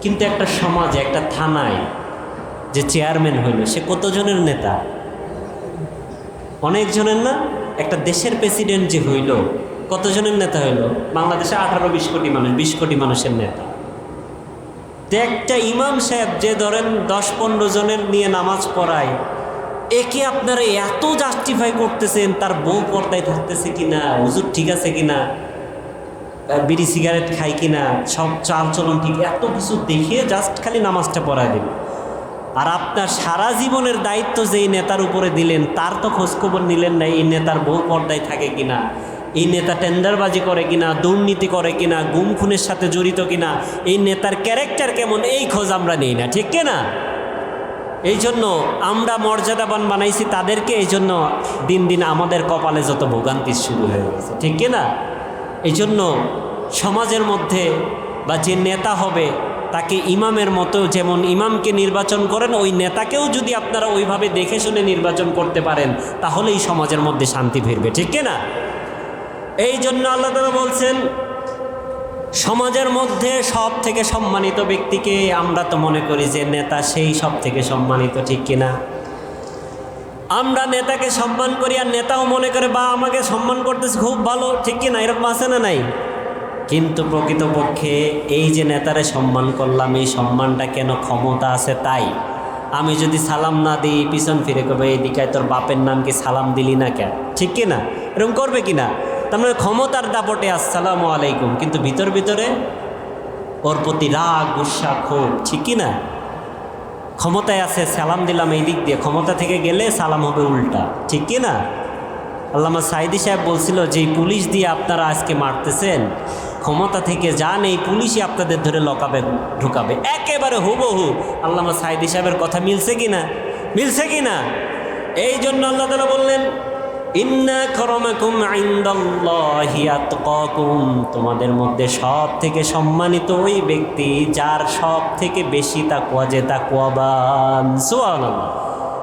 কিন্তু একটা সমাজে, একটা থানায় যে চেয়ারম্যান হইল, সে কতজনের নেতা? অনেকজনের না? একটা দেশের প্রেসিডেন্ট যে হইল, কতজনের নেতা হইল? বাংলাদেশে আঠারো, বিশ কোটি মানুষ, বিশ কোটি মানুষের নেতা। তো একটা ইমাম সাহেব যে ধরেন দশ, পনেরো জনের নিয়ে নামাজ পড়ায় একে আপনারা এত জাস্টিফাই করতেছেন? তার বউ পর্দায় থাকতেছে কিনা? হুজুর ঠিক আছে কিনা? বিড়ি সিগারেট খাই কিনা, সব চাল চলন ঠিক, এত কিছু দেখে জাস্ট খালি নামাজটা পড়ায় দেবে আর আপনার সারা জীবনের দায়িত্ব যেই নেতার উপরে দিলেন, তার তো খোঁজখবর নিলেন না এই নেতার বহু পর্দায় থাকে কিনা, এই নেতা টেন্ডারবাজি করে কিনা, দুর্নীতি করে কিনা, গুম খুনের সাথে জড়িত কিনা, এই নেতার ক্যারেক্টার কেমন, এই খোঁজ আমরা নেই না, ঠিক না এই জন্য আমরা মর্যাদাবান বানাইছি তাদেরকে, এই জন্য দিন দিন আমাদের কপালে যত ভোগান্তি শুরু হয়ে গেছে, ঠিক কিনা? এই জন্য সমাজের মধ্যে বা যে নেতা হবে, তাকে ইমামের মতো যেমন ইমামকে নির্বাচন করেন, ওই নেতাকেও যদি আপনারা ওইভাবে দেখে শুনে নির্বাচন করতে পারেন, তাহলেই সমাজের মধ্যে শান্তি ফিরবে, ঠিক কিনা এই জন্য আল্লাহ তালা বলছেন, সমাজের মধ্যে সব থেকে সম্মানিত ব্যক্তিকে আমরা তো মনে করি যে নেতা সেই সব থেকে সম্মানিত, ঠিক কিনা আমরা নেতাকে সম্মান করি আর নেতাও মনে করে, বা, আমাকে সম্মান করতেছে, খুব ভালো, ঠিক কি না, এরকম আছে না নাই? কিন্তু প্রকৃতপক্ষে এই যে নেতারে সম্মান করলাম, এই সম্মানটা কেন ক্ষমতা আছে তাই? আমি যদি সালাম না দিই, পিছন ফিরে করবে এই দিকে তোর বাপের নাম কি সালাম দিলি না কেন? ঠিক কি না? এরকম করবে কিনা তার মানে ক্ষমতার দাপটে আসসালামু আলাইকুম, কিন্তু ভিতর ভিতরে ওর প্রতি রাগ, গুসা, ক্ষোভ, ঠিক কিনা ক্ষমতায় আছে, সালাম দিলাম এই দিক দিয়ে। ক্ষমতা থেকে গেলে সালাম হবে উল্টা। ঠিক কি না? আল্লামা সাইদি সাহেব বলছিল যে পুলিশ দিয়ে আপনারা আজকে মারতেছেন, ক্ষমতা থেকে যান, এই পুলিশই আপনাদের ধরে লকাবে, ঢুকাবে। একেবারে হুবহু আল্লামা সাইদি সাহেবের কথা মিলছে কি না? মিলছে কি না? এই জন্য আল্লাহ তালা বললেন তোমাদের মধ্যে সব থেকে সম্মানিত ওই ব্যক্তি যার সব থেকে বেশি তাকুয়া যে তাকুয়াবান সুবহানাল্লাহ।